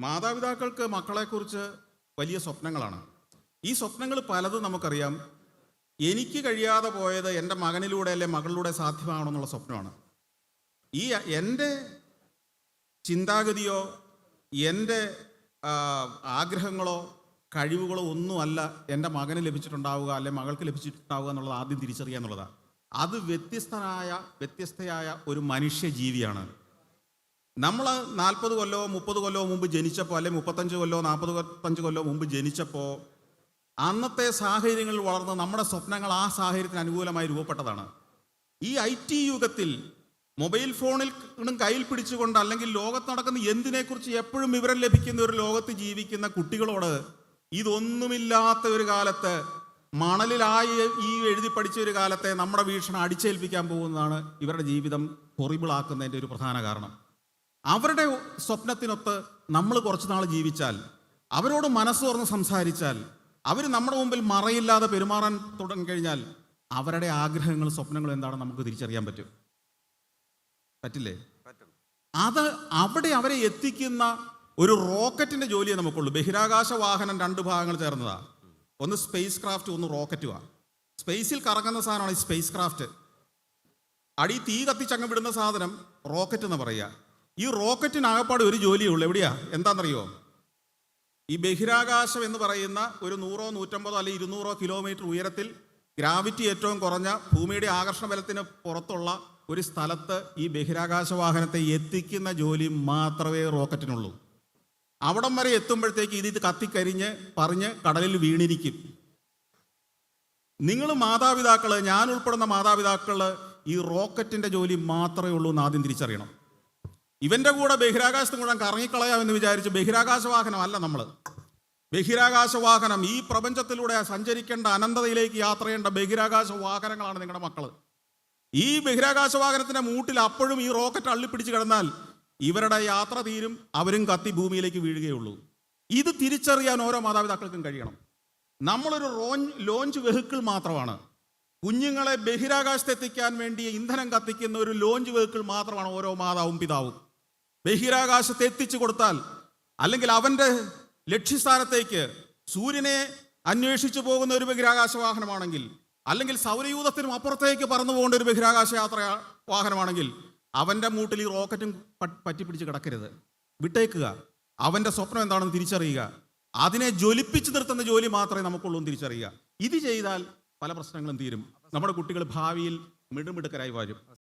മാതാപിതാക്കൾക്ക് മക്കളെക്കുറിച്ച് വലിയ സ്വപ്നങ്ങളാണ്. ഈ സ്വപ്നങ്ങൾ പലതും നമുക്കറിയാം. എനിക്ക് കഴിയാതെ പോയത് എന്റെ മകനിലൂടെ അല്ലെ മകളിലൂടെ സാധ്യമാകണമെന്നുള്ള സ്വപ്നമാണ്. ഈ എന്റെ ചിന്താഗതിയോ എന്റെ ആഗ്രഹങ്ങളോ കഴിവുകളോ ഒന്നുമല്ല എന്റെ മകന് ലഭിച്ചിട്ടുണ്ടാവുക അല്ലെ മകൾക്ക് ലഭിച്ചിട്ടുണ്ടാവുക എന്നുള്ളത് ആദ്യം തിരിച്ചറിയുക എന്നുള്ളതാണ്. അത് വ്യത്യസ്തനായ വ്യത്യസ്തയായ ഒരു മനുഷ്യ ജീവിയാണ് നമ്മൾ നാൽപ്പത് കൊല്ലോ മുപ്പത് കൊല്ലോ മുമ്പ് ജനിച്ചപ്പോൾ അല്ലെ മുപ്പത്തഞ്ച് കൊല്ലോ നാൽപ്പത് പത്തഞ്ച് കൊല്ലോ മുമ്പ് ജനിച്ചപ്പോൾ അന്നത്തെ സാഹചര്യങ്ങളിൽ വളർന്ന് നമ്മുടെ സ്വപ്നങ്ങൾ ആ സാഹചര്യത്തിന് അനുകൂലമായി രൂപപ്പെട്ടതാണ്. ഈ ഐ ടി യുഗത്തിൽ മൊബൈൽ ഫോണിൽ നിന്നും കയ്യിൽ പിടിച്ചുകൊണ്ട് അല്ലെങ്കിൽ ലോകത്ത് നടക്കുന്ന എന്തിനെക്കുറിച്ച് എപ്പോഴും വിവരം ലഭിക്കുന്ന ഒരു ലോകത്ത് ജീവിക്കുന്ന കുട്ടികളോട് ഇതൊന്നുമില്ലാത്ത ഒരു കാലത്ത് മണലിലായി ഈ എഴുതി പഠിച്ച ഒരു കാലത്തെ നമ്മുടെ വീക്ഷണം അടിച്ചേൽപ്പിക്കാൻ പോകുന്നതാണ് ഇവരുടെ ജീവിതം ഹൊറിബിളാക്കുന്നതിന്റെ ഒരു പ്രധാന കാരണം. അവരുടെ സ്വപ്നത്തിനൊത്ത് നമ്മൾ കുറച്ച് നാൾ ജീവിച്ചാൽ അവരോട് മനസ്സ് തുറന്ന് സംസാരിച്ചാൽ അവർ നമ്മുടെ മുമ്പിൽ മറയില്ലാതെ പെരുമാറാൻ തുടങ്ങിക്കഴിഞ്ഞാൽ അവരുടെ ആഗ്രഹങ്ങളും സ്വപ്നങ്ങളും എന്താണെന്ന് നമുക്ക് തിരിച്ചറിയാൻ പറ്റും. പറ്റില്ലേ? അത് അവിടെ അവരെ എത്തിക്കുന്ന ഒരു റോക്കറ്റിന്റെ ജോലിയെ നമുക്കുള്ളൂ. ബഹിരാകാശ വാഹനം രണ്ട് ഭാഗങ്ങൾ ചേർന്നതാ. ഒന്ന് സ്പേസ് ക്രാഫ്റ്റ് ഒന്ന് റോക്കറ്റുമാണ് സ്പേസിൽ കറങ്ങുന്ന സാധനമാണ് ഈ സ്പേസ് ക്രാഫ്റ്റ് അടി തീ കത്തിച്ചങ്ങ് വിടുന്ന സാധനം റോക്കറ്റ് എന്ന് പറയുക. ഈ റോക്കറ്റിനാകപ്പാട് ഒരു ജോലിയേ ഉള്ളൂ. എവിടെയാ? എന്താണെന്നറിയോ? ഈ ബഹിരാകാശം എന്ന് പറയുന്ന ഒരു നൂറോ നൂറ്റമ്പതോ അല്ലെങ്കിൽ ഇരുന്നൂറോ കിലോമീറ്റർ ഉയരത്തിൽ ഗ്രാവിറ്റി ഏറ്റവും കുറഞ്ഞ ഭൂമിയുടെ ആകർഷണ ബലത്തിന് പുറത്തുള്ള ഒരു സ്ഥലത്ത് ഈ ബഹിരാകാശ വാഹനത്തെ എത്തിക്കുന്ന ജോലി മാത്രമേ റോക്കറ്റിനുള്ളൂ. അവിടം വരെ എത്തുമ്പോഴത്തേക്ക് ഇത് ഇത് കത്തിക്കരിഞ്ഞ് പറഞ്ഞ് കടലിൽ വീണിരിക്കും. നിങ്ങൾ മാതാപിതാക്കൾ ഞാൻ ഉൾപ്പെടുന്ന മാതാപിതാക്കൾ ഈ റോക്കറ്റിന്റെ ജോലി മാത്രമേ ഉള്ളൂ എന്ന് ആദ്യം തിരിച്ചറിയണം. ഇവന്റെ കൂടെ ബഹിരാകാശത്ത് മുഴുവൻ കറങ്ങിക്കളയാമെന്ന് വിചാരിച്ച് ബഹിരാകാശ വാഹനമല്ല നമ്മൾ ബഹിരാകാശ വാഹനം ഈ പ്രപഞ്ചത്തിലൂടെ സഞ്ചരിക്കേണ്ട അനന്തതയിലേക്ക് യാത്ര ചെയ്യേണ്ട ബഹിരാകാശ വാഹനങ്ങളാണ് നിങ്ങളുടെ മക്കൾ ഈ ബഹിരാകാശ വാഹനത്തിന്റെ മൂട്ടിൽ അപ്പോഴും ഈ റോക്കറ്റ് അള്ളിപ്പിടിച്ച് കിടന്നാൽ ഇവരുടെ യാത്ര തീരും അവരും കത്തി ഭൂമിയിലേക്ക് വീഴുകയുള്ളൂ. ഇത് തിരിച്ചറിയാൻ ഓരോ മാതാപിതാക്കൾക്കും കഴിയണം. നമ്മളൊരു റോഞ്ച് ലോഞ്ച് വെഹിക്കിൾ മാത്രമാണ്. കുഞ്ഞുങ്ങളെ ബഹിരാകാശത്ത് എത്തിക്കാൻ വേണ്ടി ഇന്ധനം കത്തിക്കുന്ന ഒരു ലോഞ്ച് വെഹിക്കിൾ മാത്രമാണ് ഓരോ മാതാവും പിതാവും. ബഹിരാകാശത്ത് എത്തിച്ചു കൊടുത്താൽ അല്ലെങ്കിൽ അവന്റെ ലക്ഷ്യസ്ഥാനത്തേക്ക് സൂര്യനെ അന്വേഷിച്ചു പോകുന്ന ഒരു ബഹിരാകാശ വാഹനമാണെങ്കിൽ അല്ലെങ്കിൽ സൗരയൂഥത്തിനും അപ്പുറത്തേക്ക് പറന്നു പോകേണ്ട ഒരു ബഹിരാകാശ യാത്ര വാഹനമാണെങ്കിൽ അവന്റെ മൂട്ടിൽ ഈ റോക്കറ്റും പറ്റിപ്പിടിച്ച് കിടക്കരുത്. വിട്ടേക്കുക. അവന്റെ സ്വപ്നം എന്താണെന്ന് തിരിച്ചറിയുക. അതിനെ ജ്വലിപ്പിച്ച് നിർത്തുന്ന ജോലി മാത്രമേ നമുക്കുള്ളൂ തിരിച്ചറിയുക. ഇത് ചെയ്താൽ പല പ്രശ്നങ്ങളും തീരും. നമ്മുടെ കുട്ടികൾ ഭാവിയിൽ മിടുമിടുക്കരായി വരും.